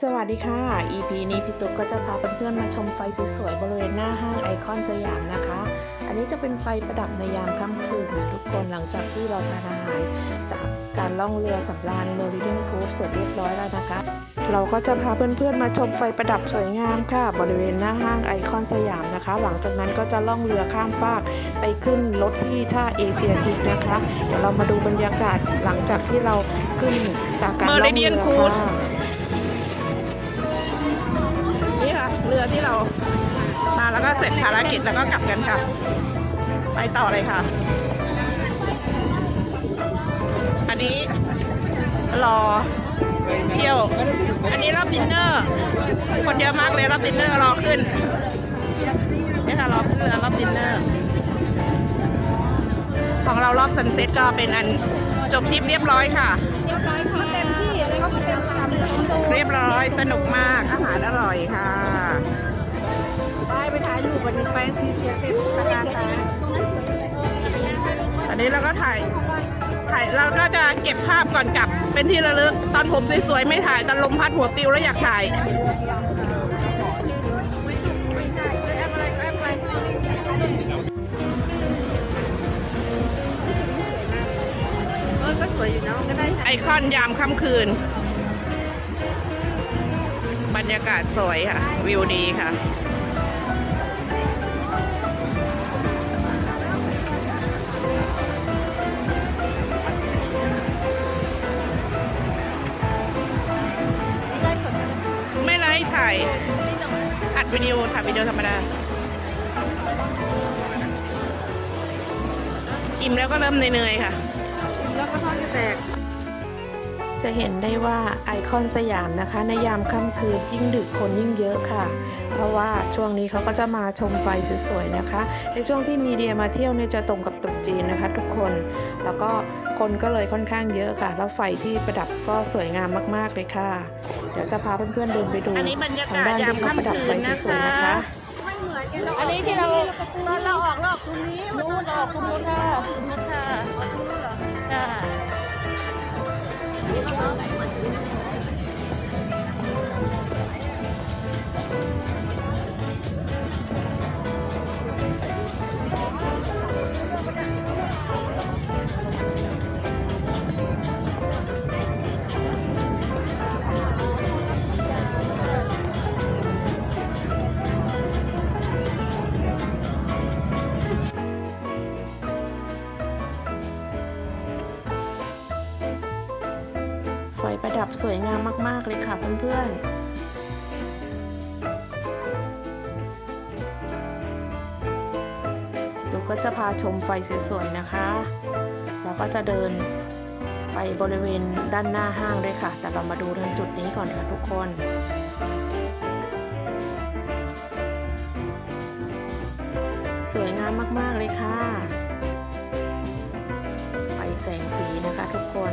สวัสดีค่ะ EP นี้พี่ตุ๊กก็จะพาเพื่อนๆมาชมไฟสวยๆบริเวณหน้าห้างไอคอนสยามนะคะ อันนี้จะเป็นไฟประดับในยามค่ำคืนนะทุกคนหลังจากที่เราทานอาหาร จากการล่องเรือสำราญโมริเดียนครูซเสร็จเรียบร้อยแล้วนะคะ เราก็จะพาเพื่อนๆมาชมไฟประดับสวยงามค่ะ บริเวณหน้าห้างไอคอนสยามนะคะ หลังจากนั้นก็จะล่องเรือข้ามฟากไปขึ้นรถที่ท่าเอเชียทิกนะคะ เดี๋ยวเรามาดูบรรยากาศหลังจากที่เราขึ้นจากการล่องเรือค่ะ อที่เรามาแล้วก็เสร็จภารกิจแล้วก็กลับกันค่ะ ไปต่อเลยค่ะ อันนี้รอเที่ยว อันนี้รอบดินเนอร์ คนเยอะมากเลยรอบดินเนอร์รอขึ้นนี่ค่ะรอขึ้นเรือรอบดินเนอร์ ของเรารอบซันเซ็ตก็เป็นอันจบทริปเรียบร้อยค่ะ เรียบร้อยค่ะเต็มที่แล้วก็เต็มสามสามโลเรียบร้อยสนุกมากอาหารอร่อยค่ะไปไป ถ่ายรูปวันนี้ไปซีเซียเต็มประการตาอันนี้เราก็ถ่ายถ่ายเราก็จะเก็บภาพก่อนกลับ เป็นที่ระลึก ตอนผมสวยๆไม่ถ่าย ตอนลมพัดหัวปิวแล้วอยากถ่าย เออก็สวยอยู่เนาะก็ได้ไอคอนยามค่ำคืน บรรยากาศสวยค่ะ วิวดีค่ะ วิดีโอถ่ายวิดีโอธรรมดา อิ่มแล้วก็เริ่มเหนื่อยๆค่ะแล้วก็ท้องจะแตก จะเห็นได้ว่าไอคอนสยามนะคะ ในยามค่ำคืนยิ่งดึกคนยิ่งเยอะค่ะ เพราะว่าช่วงนี้เขาก็จะมาชมไฟสวยๆนะคะ ในช่วงที่มีเดียมาเที่ยวเนี่ยจะตรงกับตรุษจีนนะคะ ทุกคน แล้วก็คนก็เลยค่อนข้างเยอะค่ะ แล้วไฟที่ประดับก็สวยงามมากๆเลยค่ะ เดี๋ยวจะพาเพื่อนๆเดินไปดูอันนี้บรรยากาศทางด้านที่เขาประดับไฟสวยๆนะคะอันนี้ที่เราตอนเราออกรอบตรงนี้มันออกตรงนู้นค่ะค่ะค่ะ สวยงามมาก ๆ เลยค่ะเพื่อนๆตูก็จะพาชมไฟสวยๆนะคะ แล้วก็จะเดินไปบริเวณด้านหน้าห้างด้วยค่ะ แต่เรามาดูทางจุดนี้ก่อนค่ะทุกคน สวยงามมาก ๆ เลยค่ะไฟแสงสีนะคะทุกคน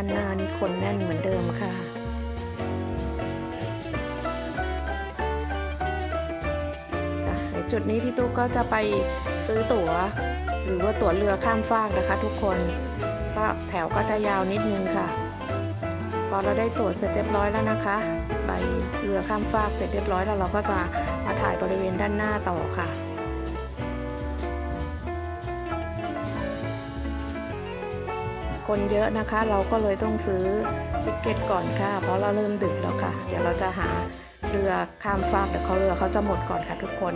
ด้านหน้านี่คนแน่นเหมือนเดิมค่ะในจุดนี้พี่ตุ๊กก็จะไปซื้อตั๋ว หรือว่าตั๋วเรือข้ามฟากนะคะ ทุกคนก็แถวก็จะยาวนิดนึงค่ะ พอเราได้ตั๋วเสร็จเรียบร้อยแล้วนะคะใบเรือข้ามฟากเสร็จเรียบร้อยแล้วเราก็จะมาถ่ายบริเวณด้านหน้าต่อค่ะ คนเยอะนะคะ เราก็เลยต้องซื้อติเกตก่อนค่ะ เพราะเราเริ่มดึกแล้วค่ะ เดี๋ยวเราจะหาเรือข้ามฟากเดี๋ยวเขาเรือเขาจะหมดก่อนค่ะทุกคน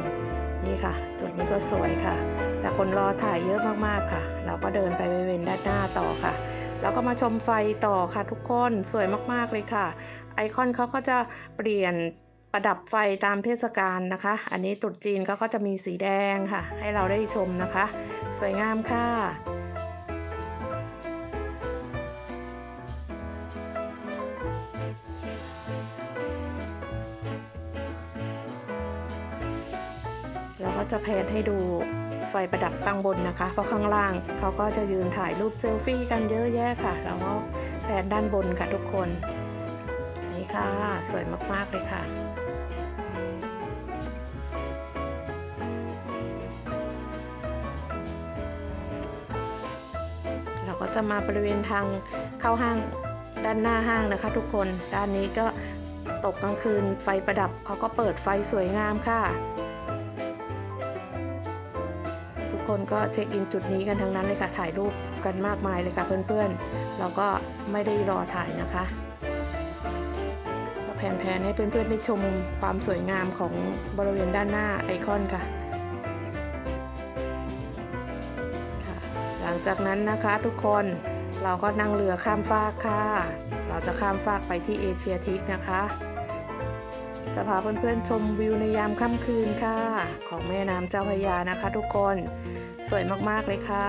นี่ค่ะ จุดนี้ก็สวยค่ะ แต่คนรอถ่ายเยอะมากๆค่ะ เราก็เดินไปบริเวณด้านหน้าต่อค่ะแล้วก็มาชมไฟต่อค่ะทุกคนสวยมากๆเลยค่ะ ไอคอนเขาก็จะเปลี่ยนประดับไฟตามเทศกาลนะคะ อันนี้ตรุษจีนเขาก็จะมีสีแดงค่ะ ให้เราได้ชมนะคะ สวยงามค่ะ ก็จะจะแพนให้ดูไฟประดับข้างบนนะคะ เพราะข้างล่างเขาก็จะยืนถ่ายรูปเซลฟี่กันเยอะแยะค่ะ แล้วก็แพนด้านบนค่ะทุกคน นี่ค่ะ สวยมากๆเลยค่ะเราก็จะมาบริเวณทางเข้าห้างด้านหน้าห้างนะคะ ทุกคน ด้านนี้ก็ตกกลางคืนไฟประดับเขาก็เปิดไฟสวยงามค่ะ คนก็เช็คอินจุดนี้กันทั้งนั้นเลยค่ะ ถ่ายรูปกันมากมายเลยค่ะเพื่อนๆ เราก็ไม่ได้รอถ่ายนะคะแผนๆให้เพื่อนๆได้ชมความสวยงามของบริเวณด้านหน้าไอคอนค่ะค่ะหลังจากนั้นนะคะทุกคนเราก็นั่งเรือข้ามฟากค่ะ เราจะข้ามฟากไปที่เอเชียทิกนะคะ จะพาเพื่อนๆชมวิวในยามค่ำคืนค่ะ ของแม่น้ำเจ้าพระยานะคะ ทุกคนสวยมากๆเลยค่ะ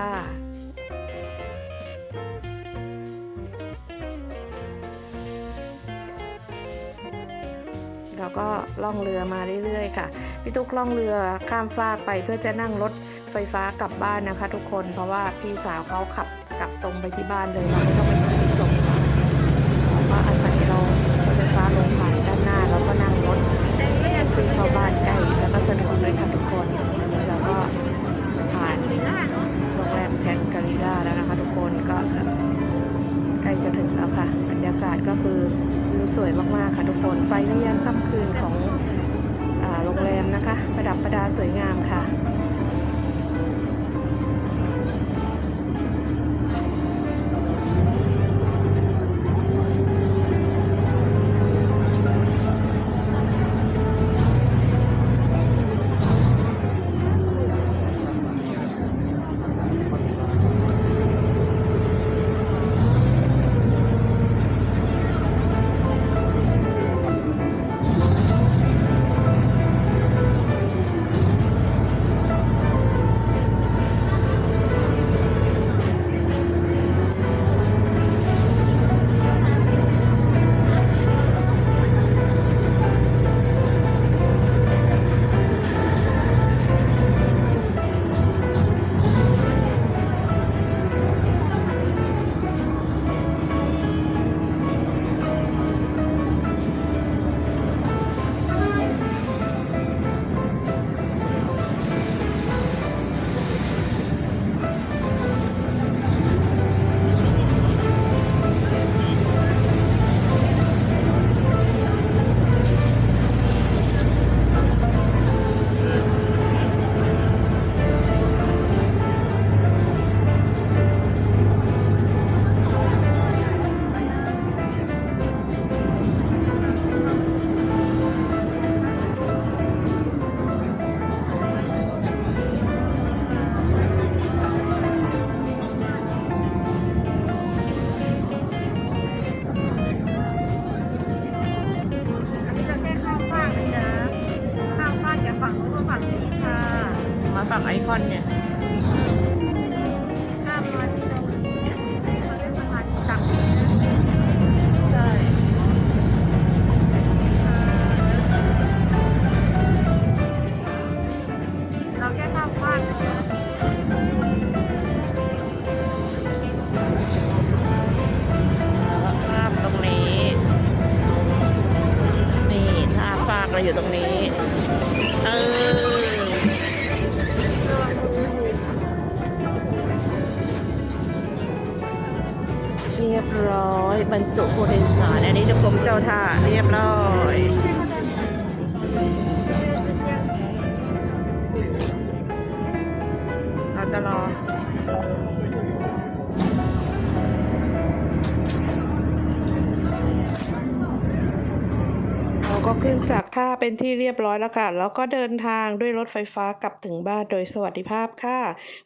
เราก็ล่องเรือมาเรื่อยๆค่ะ พี่ตุ๊กล่องเรือข้ามฟากไปเพื่อจะนั่งรถไฟฟ้ากลับบ้านนะคะ ทุกคนเพราะว่าพี่สาวเขาขับกลับตรงไปที่บ้านเลยเราไม่ต้องไป ก็คือวิวสวยมากๆค่ะทุกคนไฟในยามค่ำคืนของอโรงแรมนะคะ ประดับประดาสวยงามค่ะ เราอยู่ตรงนี้ เออเรียบร้อย บรรจุผู้โดยสารอันนี้จะผมเจ้าท่าเรียบร้อยาเป็นที่เรียบร้อยแล้วค่ะ แล้วก็เดินทางด้วยรถไฟฟ้ากลับถึงบ้านโดยสวัสดิภาพค่ะ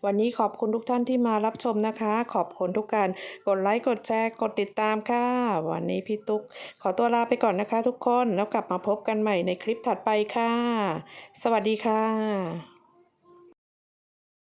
วันนี้ขอบคุณทุกท่านที่มารับชมนะคะ ขอบคุณทุกการกดไลค์กดแชร์กดติดตามค่ะ วันนี้พี่ตุ๊กขอตัวลาไปก่อนนะคะ ทุกคนแล้วกลับมาพบกันใหม่ในคลิปถัดไปค่ะ สวัสดีค่ะ